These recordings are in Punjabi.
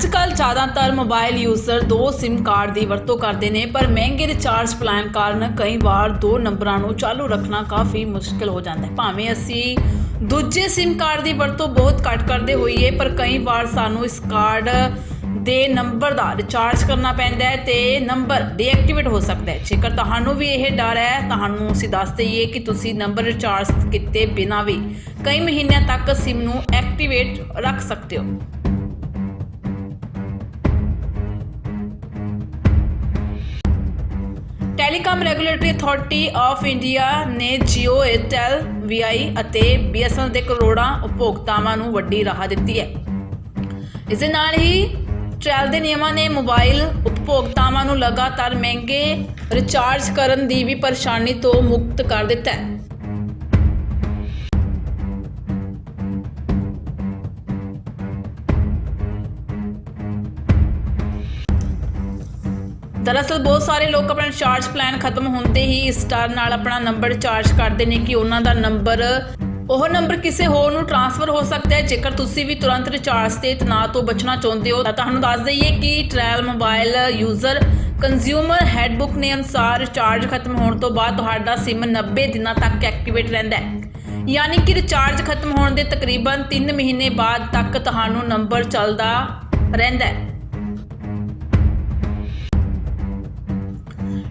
ਅੱਜ ਕੱਲ੍ਹ ਜ਼ਿਆਦਾਤਰ ਮੋਬਾਈਲ ਯੂਜ਼ਰ ਦੋ SIM ਕਾਰਡ ਦੀ ਵਰਤੋਂ ਕਰਦੇ ਨੇ, ਪਰ ਮਹਿੰਗੇ ਰਿਚਾਰਜ ਪਲਾਨ ਕਾਰਨ ਕਈ ਵਾਰ ਦੋ ਨੰਬਰਾਂ ਨੂੰ ਚਾਲੂ ਰੱਖਣਾ ਕਾਫੀ ਮੁਸ਼ਕਲ ਹੋ ਜਾਂਦਾ ਹੈ। ਭਾਵੇਂ ਅਸੀਂ ਦੂਜੇ SIM ਕਾਰਡ ਦੀ ਵਰਤੋਂ ਬਹੁਤ ਘੱਟ ਕਰਦੇ ਹੋਈਏ, ਪਰ ਕਈ ਵਾਰ ਸਾਨੂੰ ਇਸ ਕਾਰਡ ਦੇ ਨੰਬਰ ਦਾ ਰਿਚਾਰਜ ਕਰਨਾ ਪੈਂਦਾ ਹੈ ਤੇ ਨੰਬਰ ਡੀਐਕਟੀਵੇਟ ਹੋ ਸਕਦਾ ਹੈ। ਜੇਕਰ ਤੁਹਾਨੂੰ ਵੀ ਇਹ ਡਰ ਹੈ, ਤੁਹਾਨੂੰ ਅਸੀਂ ਦੱਸ ਦਈਏ ਕਿ ਤੁਸੀਂ ਨੰਬਰ ਰਿਚਾਰਜ ਕੀਤੇ ਬਿਨਾਂ ਵੀ ਕਈ ਮਹੀਨਿਆਂ ਤੱਕ SIM ਨੂੰ ਐਕਟੀਵੇਟ ਰੱਖ ਸਕਦੇ ਹੋ। Telecom regulatory authority of India ਨੇ Jio, Airtel VI ਅਤੇ BSNL ਦੇ ਕਰੋੜਾਂ ਉਪਭੋਗਤਾਵਾਂ ਨੂੰ ਵੱਡੀ ਰਾਹਤ ਦਿੱਤੀ ਹੈ। ਇਸ ਦੇ ਨਾਲ ਹੀ ਟ੍ਰੈਲ ਦੇ ਨਿਯਮਾਂ ਨੇ ਮੋਬਾਈਲ ਉਪਭੋਗਤਾਵਾਂ ਨੂੰ ਲਗਾਤਾਰ ਮਹਿੰਗੇ ਰਿਚਾਰਜ ਕਰਨ ਦੀ ਵੀ ਪਰੇਸ਼ਾਨੀ ਤੋਂ ਮੁਕਤ ਕਰ ਦਿੱਤਾ ਹੈ। ਦਰਅਸਲ ਬਹੁਤ ਸਾਰੇ ਲੋਕ ਆਪਣਾ ਰਿਚਾਰਜ ਪਲਾਨ ਖਤਮ ਹੁੰਦੇ ਹੀ ਇਸ ਸਟਾਰ ਨਾਲ ਆਪਣਾ ਨੰਬਰ ਰਿਚਾਰਜ ਕਰਦੇ ਨੇ ਕਿ ਉਹਨਾਂ ਦਾ ਨੰਬਰ ਉਹ ਨੰਬਰ ਕਿਸੇ ਹੋਰ ਨੂੰ ਟ੍ਰਾਂਸਫਰ ਹੋ ਸਕਦਾ ਹੈ। ਜੇਕਰ ਤੁਸੀਂ ਵੀ ਤੁਰੰਤ ਰਿਚਾਰਜ ਤੇ ਤਣਾਅ ਤੋਂ ਬਚਣਾ ਚਾਹੁੰਦੇ ਹੋ, ਤਾਂ ਤੁਹਾਨੂੰ ਦੱਸ ਦਈਏ ਕਿ TRAI mobile user consumer handbook ਨੇ ਅਨੁਸਾਰ ਰਿਚਾਰਜ ਖਤਮ ਹੋਣ ਤੋਂ ਬਾਅਦ ਤੁਹਾਡਾ SIM 90 ਦਿਨਾਂ ਤੱਕ ਐਕਟੀਵੇਟ ਰਹਿੰਦਾ ਹੈ। ਯਾਨੀ ਕਿ ਰਿਚਾਰਜ ਖਤਮ ਹੋਣ ਦੇ ਤਕਰੀਬਨ 3 ਮਹੀਨੇ ਬਾਅਦ ਤੱਕ ਤੁਹਾਨੂੰ ਨੰਬਰ ਚੱਲਦਾ ਰਹਿੰਦਾ ਹੈ।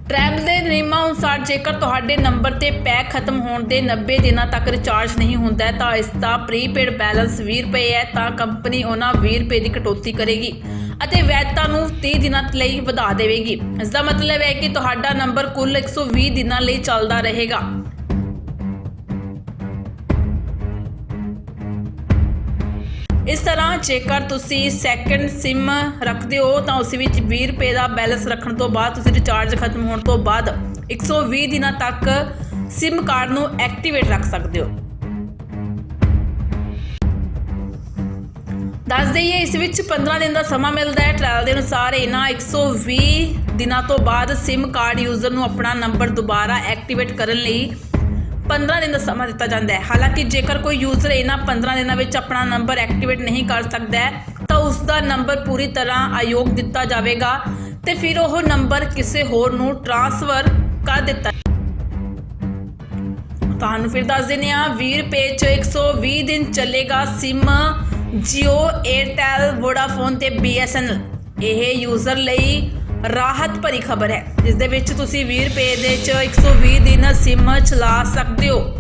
ਟ੍ਰੈਵਲ ਦੇ ਨਿਯਮਾਂ ਅਨੁਸਾਰ ਜੇਕਰ ਤੁਹਾਡੇ ਨੰਬਰ ਤੇ ਪੈਕ ਖਤਮ ਹੋਣ ਦੇ 90 ਦਿਨਾਂ ਤੱਕ ਰਿਚਾਰਜ ਨਹੀਂ ਹੁੰਦਾ ਤਾਂ ਇਸ ਦਾ ਪ੍ਰੀਪੇਡ ਬੈਲੈਂਸ 20 ਰੁਪਏ ਹੈ, ਤਾਂ ਕੰਪਨੀ ਉਹਨਾਂ 20 ਰੁਪਏ ਦੀ ਕਟੌਤੀ ਕਰੇਗੀ ਅਤੇ ਵੈਧਤਾ ਨੂੰ 30 ਦਿਨਾਂ ਲਈ ਵਧਾ ਦੇਵੇਗੀ। ਇਸ ਦਾ ਮਤਲਬ ਹੈ ਕਿ ਤੁਹਾਡਾ ਨੰਬਰ ਕੁੱਲ 120 ਦਿਨਾਂ ਲਈ ਚੱਲਦਾ ਰਹੇਗਾ। ਇਸ ਤਰ੍ਹਾਂ ਜੇਕਰ ਤੁਸੀਂ ਸੈਕੰਡ SIM ਰੱਖਦੇ ਹੋ ਤਾਂ ਉਸ ਵਿੱਚ 20 ਰੁਪਏ ਦਾ ਬੈਲੈਂਸ ਰੱਖਣ ਤੋਂ ਬਾਅਦ ਤੁਸੀਂ ਰਿਚਾਰਜ ਖਤਮ ਹੋਣ ਤੋਂ ਬਾਅਦ 120 ਦਿਨਾਂ ਤੱਕ SIM ਕਾਰਡ ਨੂੰ ਐਕਟੀਵੇਟ ਰੱਖ ਸਕਦੇ ਹੋ। ਦੱਸ ਦਈਏ, ਇਸ ਵਿੱਚ 15 ਦਿਨ ਦਾ ਸਮਾਂ ਮਿਲਦਾ ਹੈ। ਟ੍ਰਾਇਲ ਦੇ ਅਨੁਸਾਰ ਇਹਨਾਂ 120 ਦਿਨਾਂ ਤੋਂ ਬਾਅਦ SIM ਕਾਰਡ ਯੂਜ਼ਰ ਨੂੰ ਆਪਣਾ ਨੰਬਰ ਦੁਬਾਰਾ ਐਕਟੀਵੇਟ ਕਰਨ ਲਈ 15 ਦਿਨ ਦਾ ਸਮਾਂ ਦਿੱਤਾ ਜਾਂਦਾ ਹੈ। ਹਾਲਾਂਕਿ ਜੇਕਰ ਕੋਈ ਯੂਜ਼ਰ ਇਹਨਾਂ 15 ਦਿਨਾਂ ਵਿੱਚ ਆਪਣਾ ਨੰਬਰ ਐਕਟੀਵੇਟ ਨਹੀਂ ਕਰ ਸਕਦਾ ਹੈ, ਤਾਂ ਉਸ ਦਾ ਨੰਬਰ ਪੂਰੀ ਤਰ੍ਹਾਂ ਅਯੋਗ ਦਿੱਤਾ ਜਾਵੇਗਾ ਤੇ ਫਿਰ ਉਹ ਨੰਬਰ ਕਿਸੇ ਹੋਰ ਨੂੰ ਟ੍ਰਾਂਸਫਰ ਕਰ ਦਿੱਤਾ ਤੁਹਾਨੂੰ ਫਿਰ ਦੱਸ ਦਿੰਦੇ ਆ 20 ਰੁਪਏ ਚ 120 ਦਿਨ ਚੱਲੇਗਾ SIM Jio Airtel, Vodafone ਤੇ BSNL ਇਹ ਯੂਜ਼ਰ ਲਈ ਰਾਹਤ ਭਰੀ ਖਬਰ ਹੈ ਜਿਸ ਦੇ ਵਿੱਚ ਤੁਸੀਂ 20 ਰੁਪਏ ਦੇ ਚ 120 ਦਿਨ SIM ਚਲਾ ਸਕਦੇ ਹੋ।